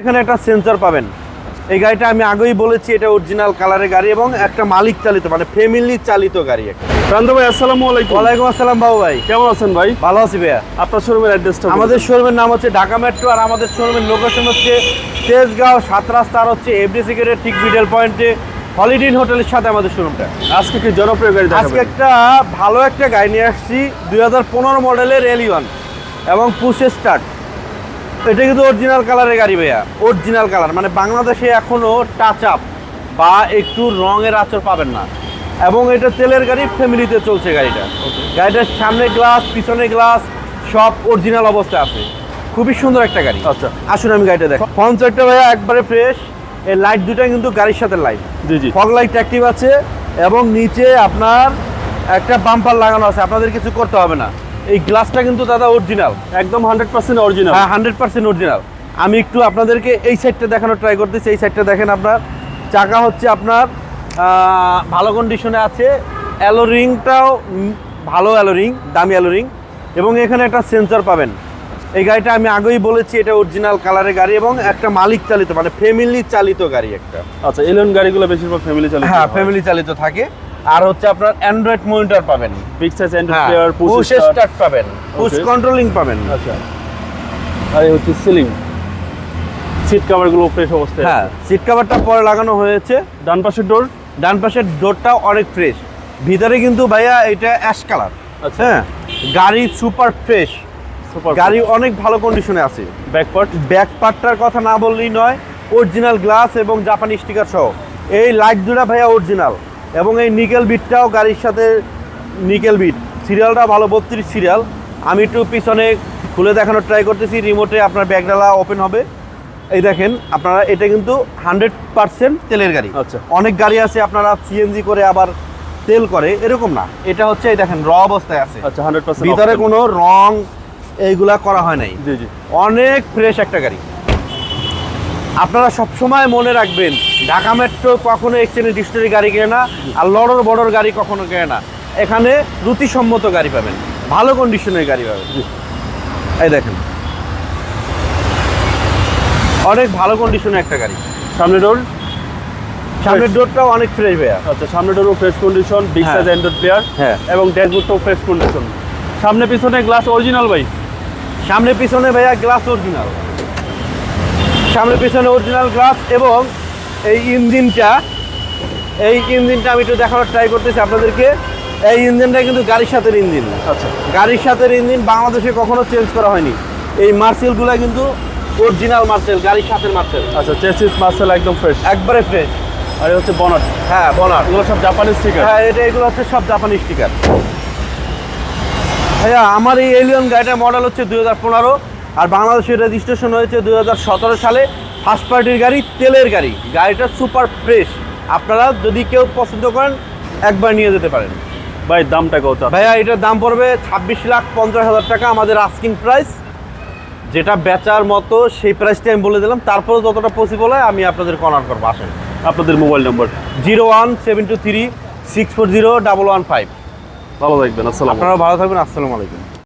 এখানে একটা সেন্সর পাবেন। এই গাড়িটা আমি আগেই বলেছি এটা অরিজিনাল কালারের গাড়ি এবং একটা মালিক চালিত মানে ফ্যামিলি চালিত গাড়ি একটা। প্রান্ত ভাই আসসালামু আলাইকুম। ওয়ালাইকুম আসসালাম বাবু ভাই। কেমন আছেন ভাই? ভালো আছি ভাইয়া। আপনার শোরুমের অ্যাড্রেসটা আমাদের শোরুমের নাম হচ্ছে ঢাকা মেট্রো আর আমাদের শোরুমের লোকেশন হচ্ছে তেজগাঁও সাত রাস্তা আর হচ্ছে এফডি সিকেটের ঠিক মিডল পয়েন্টে হলিডিন হোটেলের সাথে আমাদের শোরুমটা আজকে কি জনপ্রিয় গাড়ি আজকে একটা ভালো একটা গাড়ি নিয়ে আসছি দুই হাজার পনেরো মডেলের এলিওয়ান এবং পুষে স্টার্ট এটা কিন্তু অরিজিনাল কালারের গাড়ি ভাইয়া। অরিজিনাল কালার মানে বাংলাদেশে এখনও টাচ আপ বা একটু রঙের আচর পাবেন না। এবং এটা তেলের গাড়ি ফ্যামিলিতে চলছে গাড়িটা। গাড়িটার সামনে গ্লাস পিছনে গ্লাস সব অরিজিনাল অবস্থায় আছে। খুবই সুন্দর একটা গাড়ি। আচ্ছা। আসুন আমি গাড়িটা দেখো। সাইডটা ভাইয়া একবারে ফ্রেশ এই লাইট দুটা কিন্তু গাড়ির সাথে লাইট জি জি। ফগ লাইট অ্যাক্টিভ আছে এবং নিচে আপনার একটা বাম্পার লাগানো আছে। আপনাদের কিছু করতে হবে না। এই গ্লাসটা কিন্তু দাদা অরিজিনাল একদম হান্ড্রেড পার্সেন্ট অরিজিনাল হ্যাঁ হান্ড্রেড পার্সেন্ট অরিজিনাল আমি একটু আপনাদেরকে এই সাইডটা দেখানোর ট্রাই করতেছি এই সাইডটা দেখেন আপনার। চাকা হচ্ছে আপনার ভালো কন্ডিশনে আছে। অ্যালো রিংটাও ভালো অ্যালো রিং দামি অ্যালো রিং এবং এখানে একটা সেন্সর পাবেন। এই গাড়িটা আমি আগেই বলেছি এটা অরিজিনাল কালারের গাড়ি এবং একটা মালিক চালিত মানে ফ্যামিলি চালিত গাড়ি একটা। আচ্ছা এলিয়ন গাড়িগুলো বেশিরভাগ ফ্যামিলি চালিত হ্যাঁ। ফ্যামিলি চালিত থাকে। আর হচ্ছে আপনার অ্যান্ড্রয়েড মনিটর পাবেন হ্যাঁ। প্লেয়ার পুশ স্টার্ট পাবেন। পুশ কন্ট্রোলিং পাবেন। আচ্ছা। আর হচ্ছে সিলিং সিট কভারগুলো ফ্রেশ অবস্থায় হ্যাঁ সিট কভারটা পরে লাগানো হয়েছে। ডান পাশের ডোর ডান পাশের ডোরটাও অনেক ফ্রেশ ভিতরে কিন্তু ভাইয়া এটা অ্যাশ কালার আচ্ছা। হ্যাঁ গাড়ি সুপার ফ্রেশ সুপার গাড়ি অনেক ভালো কন্ডিশনে আছে। ব্যাক পার্ট ব্যাক পার্টটার কথা না বললেই নয় অরিজিনাল গ্লাস এবং জাপানি স্টিকার সহ। এই লাইট দুটা ভাইয়া অরিজিনাল এবং এই নিকেল বিটটাও গাড়ির সাথে নিকেল বিট। সিরিয়ালটা ভালো বত্রিশ সিরিয়াল। আমি একটু পিছনে খুলে দেখানোর ট্রাই করতেছি রিমোটে আপনার ব্যাগডালা ওপেন হবে। এই দেখেন আপনারা এটা কিন্তু হান্ড্রেড পার্সেন্ট তেলের গাড়ি। আচ্ছা। অনেক গাড়ি আছে আপনারা সিএনজি করে আবার তেল করে এরকম না। এটা হচ্ছে এই দেখেন র অবস্থায় আছে। আচ্ছা হান্ড্রেড পার্সেন্ট ভিতরে কোনো রং এইগুলা করা হয় নাই। জি জি। অনেক ফ্রেশ একটা গাড়ি। আপনারা সবসময় মনে রাখবেন ঢাকা মেট্রো কখনো এক্সচেঞ্জ ডিস্ট্রি গাড়ি কেনে না আর লড়র বড়র গাড়ি কখনো কেনে না। এখানে রুচিসম্মত গাড়ি পাবেন ভালো কন্ডিশনের গাড়ি পাবেন। এই দেখেন। অনেক ভালো কন্ডিশনের একটা গাড়ি। সামনে ডোর সামনের ডোরটাও অনেক ফ্রেশ ভাইয়া। আচ্ছা সামনে ডোরও fresh condition big. Size android player হ্যাঁ। এবং ড্যাশবোর্ডটাও ফ্রেশ কন্ডিশন সামনে পিছনে গ্লাস অরিজিনাল ভাই। সামনে পিছনে ভাইয়া গ্লাস অরিজিনাল সামনে পিছনে অরিজিনাল গ্লাস এবং এই ইঞ্জিনটা এই ইঞ্জিনটা আমি একটু দেখানোর ট্রাই করতেছি আপনাদেরকে। এই ইঞ্জিনটা কিন্তু গাড়ির সাথে ইঞ্জিন। আচ্ছা। গাড়ির সাথে ইঞ্জিন বাংলাদেশে কখনো চেঞ্জ করা হয়নি। এই মার্সেলগুলো কিন্তু অরিজিনাল মার্সেল গাড়ির সাথে মার্সেল। আচ্ছা চেসিস মার্সেল একদম ফ্রেশ একবারে ফ্রেশ আর এই হচ্ছে বনাট হ্যাঁ বলার এগুলো সব জাপানি স্টিকার হ্যাঁ এটা এগুলো হচ্ছে সব জাপানি স্টিকার ভাইয়া আমার এই এলিয়ন গাড়িটার মডেল হচ্ছে দুই হাজার পনেরো। আর বাংলাদেশের রেজিস্ট্রেশন হয়েছে দু হাজার সতেরো সালে ফার্স্ট পার্টির গাড়ি তেলের গাড়ি। গাড়িটা সুপার ফ্রেশ আপনারা যদি কেউ পছন্দ করেন একবার নিয়ে যেতে পারেন। ভাই দামটা কত ভাইয়া এটার দাম পড়বে ছাব্বিশ লাখ পঞ্চাশ হাজার টাকা আমাদের আস্কিং প্রাইস যেটা বেচার মতো সেই প্রাইসটা আমি বলে দিলাম। তারপরে যতটা পসিবল হয় আমি আপনাদের কনার করব। আসেন। আপনাদের mobile number zero one seven two three six four zero double one five. ভালো থাকবেন আসসালাম আপনারা ভালো থাকবেন আসসালামু আলাইকুম।